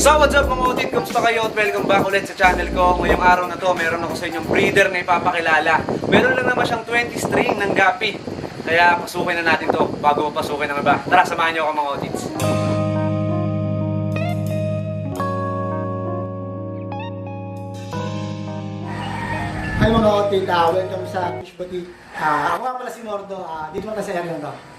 So what's up mga utit? Kumusta kayo? At welcome back ulit sa channel ko. Ngayong araw na to, meron ako sa inyong breeder na ipapakilala. Meron lang naman siyang 20 string ng gapi. Kaya pasukin na natin to bago pasukin ng iba. Tara, samahan niyo ako mga utits. Hi mga otit, uh, welcome sa Fish Boutique. Ah, ako nga pala si Mordo, Ah, dito lang sa area to.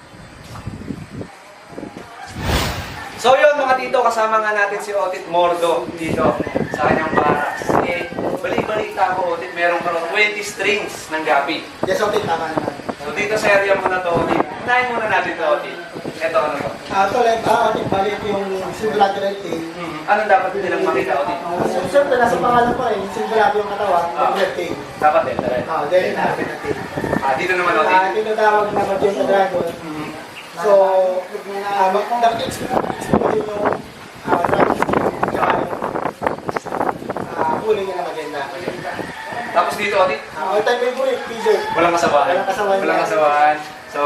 So yun mga tito, kasama nga natin si Otit Mordo dito sa kanyang barracks. Eh, balik-balita ko Otit, meron ka raw 20 strings ng gapi. Yes, otit, tama naman. So dito sa area mo na to, Otit, unahin muna natin to Otit. Ito ano to? Ah, ito lang, ah, otit, balik yung singulateral tail. Hmm. Anong dapat nilang makita Otit? Ah, so, siyempre, nasa pangalan pa rin, singulateral yung katawan, Ah. yung tail. Dapat eh, tara. Ah, then, natin na tail. Ah, dito naman Otit. Ah, tinatawag na Magenta Dragon. So, explore explore yung yung ah, kulay niya na maganda. Tapos dito Otit, Ah, all time favorite, feeder. walang kasabahan. Walang kasabahan. Walang kasabahan. So,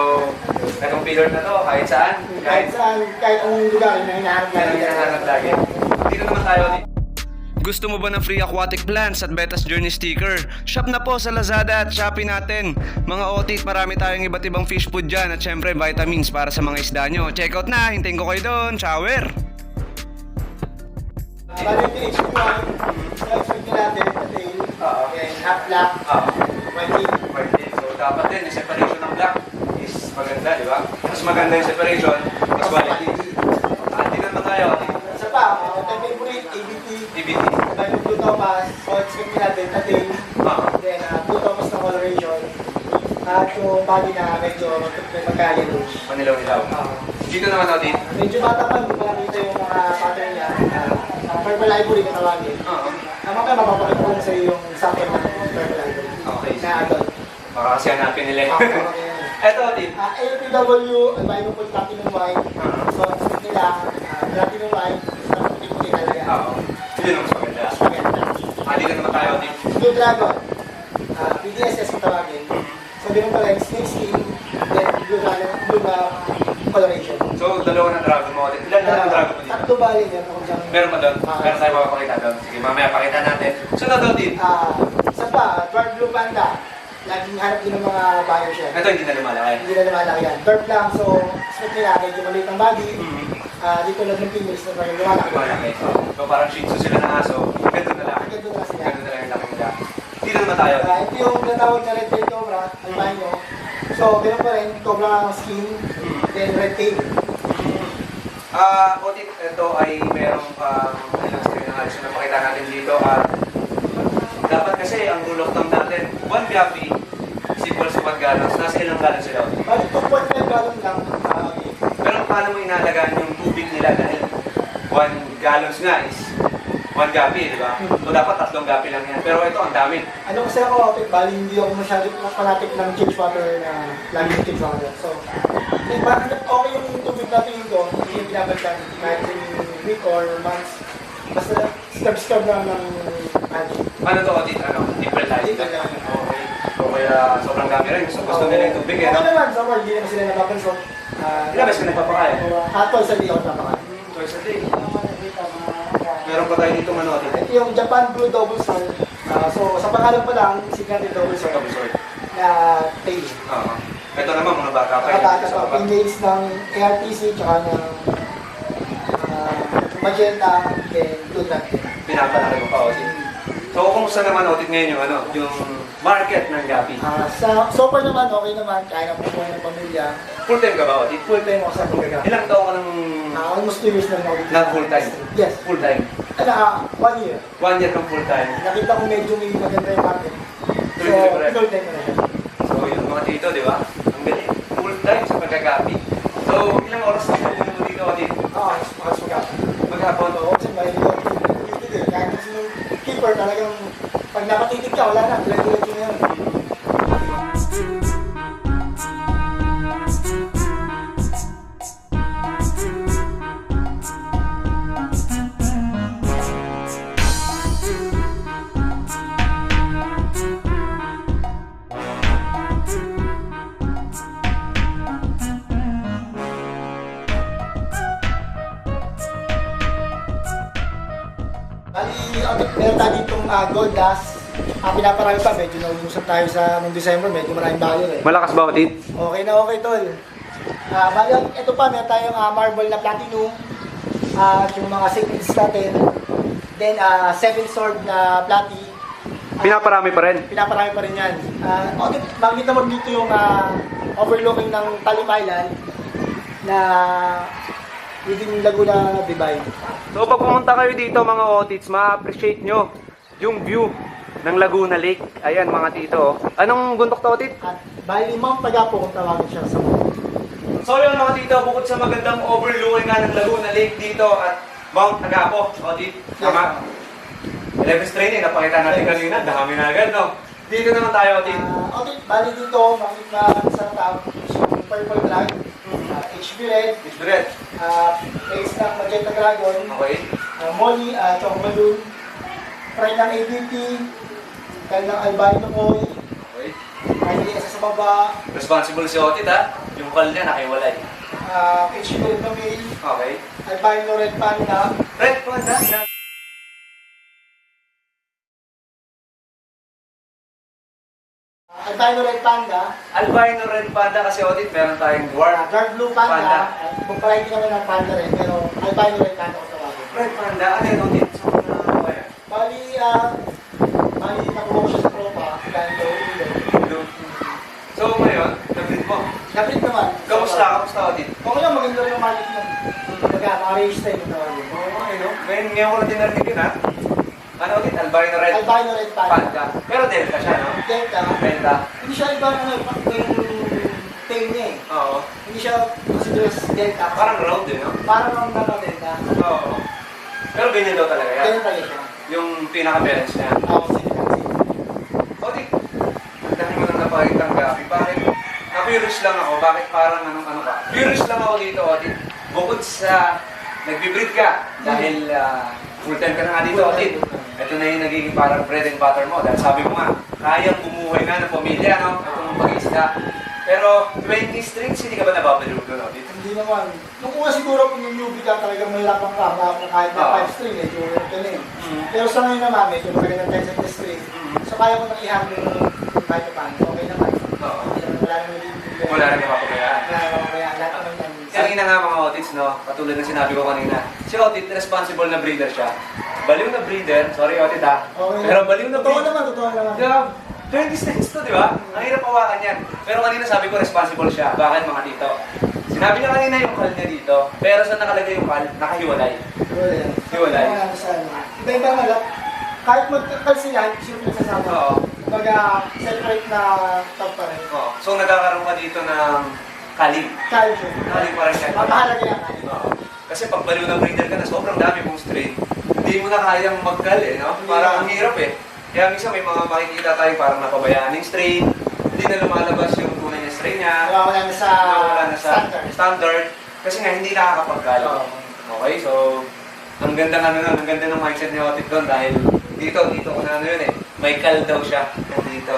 itong pillar na to, kahit saan, Kahit kahit saan, kahit anong lugar na natin. ka nahanap lagi. Dito naman tayo. Gusto mo ba ng free aquatic plants at Betas Journey sticker? Shop na po sa Lazada at Shopee natin. Mga otit, marami tayong iba't ibang fish food dyan at syempre vitamins para sa mga isda nyo. Check out na, hintayin ko kayo doon. Shower! Bali, ay expect natin sa tail. Then, half black, Ah, tail. So dapat din, yung separation ng black is maganda, di ba? Mas maganda yung separation, mas quality. Ah, dito naman tayo. Isa uh, time favorite, ABT, TBT. Bali, Blue Thomas, so expect natin sa tail. Ah, Then, uh, Blue Thomas na coloration. At yung body na medyo magka-yellowish. manilaw-nilaw. Uh, Dito naman natin. medyo bata pa, hindi pa nakita yung mga pattern niya. Uh, purple ivory na tawagin. Oo. Uh, mamaya mapapakita ko sa yung sample ng purple ivory. Okay. Na adult. Baka kasi hanapin nila. Ah, eh. okay. Eto, Otit. Ah, LPW, albino full platinum white. Ah. So, nila, ah, platinum white. Oo. Yun ang maganda. Maganda. Ah, dito naman tayo, Otit. Blue Dragon, ah, PDSS kung tawagin. So, di mo pala snake skin, then blue dragon, blue na coloration. So, dalawa dragon mo. Ilan na dragon mo dito? Tatlo bali yan. Meron pa doon? Ah. Meron tayo makapakita doon. Sige, mamaya pakita natin. Sunod, Otit. Ah, isa pa, dwarf blue panda. Laging hanap din ng mga buyers yan. Ito hindi na lumalaki. Hindi na lumalaki yan. Dwarf lang, so expect nila medyo maliit ang body. Mhm. Ah, dito lang ng females na parang lumalaki. Lumalaki. So, parang shih tzu sila ng aso. Ganito na lang. Ganito na sila. Ganito na lang yung laki nila. Dito naman tayo. Ah, ito yung tinatawag na red tail cobra, albino. So, ganun pa rin, cobra ang skin, then red tail. Ah, Otit, ito ay merong pang ilang screen ng alis na pakita natin dito. At dapat kasi ang rule of thumb natin, one gapi equals to one gallons. Nasa ilang gallons sila? Bali, 2.5 gallon lang. ah, Pero paano mo inalagaan yung tubig nila dahil one gallons nga is one gapi, di ba? So dapat tatlong gapi lang yan. Pero ito ang dami. ano kasi ako, okay, bali hindi ako masyado fanatic ng change water na laging change water. So, eh, bakit okay yung tubig natin ko, hindi yung binabalikan kahit in week or months. Basta scrub-scrub lang ng magic. Ano to, Otit? Ano? April light? April light. Okay. So kaya sobrang dami rin. Gusto, gusto nila yung tubig eh. Okay naman, so far, hindi naman sila napapansin. Uh, Ilang beses ka nagpapakain? Hot twice a day ako napakain. Twice a day. Meron pa tayo dito ano? Ito yung Japan Blue Double Sword. Ah, so, sa pangalan pa lang, signature double sword Double sword. na tail. Oo. Ito naman, mga bata pa. Nakabata Isa pa, females ng ARTC, tsaka ng ah, magenta, then blue dragon. Pinapalaki mo pa, Otit. So, kumusta naman, Otit, ngayon yung ano, yung market ng gabi? Ah, sa, so far naman, okay naman, kaya na po ng pamilya. Full time ka ba, Otit? Full time ako sa pagkaga. Ilang taon ka ng Ah, almost 2 years na ako. na full time? Yes. Full time. Ano, ah, one year. One year kang full time. Nakita ko medyo may maganda yung market. So, Tuloy-tuloy full time na siya. So, yung mga dito, di ba? Ang galing. Full time sa pagkagabi. So, ilang oras na mo dito, Otit? Oo, mas mas maganda. Maghapon. Oo, kasi may dito Kahit kasi yung keeper talagang pag nakatitig ka, wala na. Diretso-diretso na yun. meron tayo ditong ah, gold dust. Ah, pinaparami pa, medyo naubusan tayo sa nung December, medyo maraming value eh. Malakas ba, Otit? Okay na okay, tol. Ah, bali, ito pa, meron tayong ah, marble na platinum. At yung mga signets natin. Then, ah, seven sword na plati. Ah, Pinaparami pa rin. Pinaparami pa rin yan. Ah, okay, makikita mo dito yung ah, overlooking ng Talim Island na within Laguna, Bibay. So pag pumunta kayo dito mga Otits, ma-appreciate nyo yung view ng Laguna Lake. Ayan mga tito. Anong guntok to, Otit? At bali, Mount Tagapo kung tawagin siya sa mga. So yun mga tito, bukod sa magandang overlooking nga ng Laguna Lake dito at Mount Agapo, Otit, tama? 11th training, napakita natin kanina, dami na agad, no? Dito naman tayo, Otit. Ah, okay, bali dito, makikita sa yung purple drag, uh, HB red, It's red. uh, face ng magenta dragon, Okay. uh, molly, uh, chong balloon, try ng ABT, try ng albino koi, Okay. try ng sa baba, Responsible si Otit, ha? Yung call niya nakiwalay. uh, HB red male, Okay. albino red panda, Red panda. Albino red panda, Albino red panda kasi Otit, meron tayong dwarf. dark blue Panda. panda, uh, kung variety kami ng panda rin, pero albino red panda ko tawagin. Red panda, ano yun, Otit? So, ano ba yan? Bali, ah, bali, nakuha ko siya sa tropa, dahil daw, ulo. So ngayon, nag-read mo. Napit naman. Kamusta? Kamusta Otit? Okay lang, maganda rin ang market nun. Kumbaga, mga-raise tayo yung tawagin. Oo, oh, ano? Ngayon, ngayon ko din narinig yun, ha? Ano ulit? Albino red Albino red panda. panda. Pero delta siya, no? Delta, Delta. hindi siya iba ano, yung tail niya eh. Oo. Hindi siya considered as delta. Parang round din, no? Parang ang ano, delta. Oo. Pero ganyan daw talaga yan. Ganyan talaga siya. Yung pinaka-balance niya. Ako, sige sige. Otik, ang dami mo nang napakitang gabi. Bakit? Na-curious lang ako. Bakit parang anong ano ka? Curious lang ako dito, Otik. Bukod sa nagbe-breed ka dahil ah, full time ka na nga dito, Otik. Ito na yung nagiging parang bread and butter mo. Dahil sabi mo nga, kayang bumuhay na ng pamilya, no? Itong pag-isda. Pero 20 strings, hindi ka ba nababaliw doon, Otik? Hindi naman. Nung una siguro kung yung newbie ka talagang mahirapan ka, mahirapan kahit na Oo. 5 string, medyo ka na. Mm. Pero sa ngayon naman, medyo magaling ng 10 cent string. Mm. So kaya ko nang i-handle yung kahit paano. Okay naman. Oo. Naman wala naman nilibigay. Wala rin mapapabayaan. Wala naman kaya lahat naman. Kanina nga mga Otis, no? Katulad ng sinabi ko kanina. Si Otit, responsible na breeder siya. Baliw na breeder. Sorry, Otit, ha? Okay. Pero baliw na Totoo breeder. naman, totoo naman. Diba? 20 cents to, di ba? Ang hirap hawakan yan. Pero kanina sabi ko, responsible siya. Bakit mga tito? Sinabi niya kanina yung call niya dito. Pero saan nakalagay yung call? Nakahiwalay. Wala yan. Hiwalay. Wala naman sa ano. Iba-iba nga lang. Kahit magkakal sila, hindi sila nagsasama. Oo. Kumbaga, separate na top pa rin. Oo. So nagkakaroon ka dito ng kalim. Culture. Kalim pa rin siya. Mapahalaga yan. Oo. Kasi pag baliw na breeder ka na, sobrang dami mong strain. Hindi mo na kayang magkal eh, no? Parang ang hirap eh. Kaya minsan may mga makikita tayo parang napabayaan yung strain. Hindi na lumalabas yung tunay na strain niya. Nawawala na sa Nawawala na sa standard. standard. Kasi nga hindi nakakapagkal. Oo. Okay, so ang ganda ng ano nun, ang ganda ng mindset ni Otit doon dahil dito, dito ko na ano yun eh. May kal daw siya dito.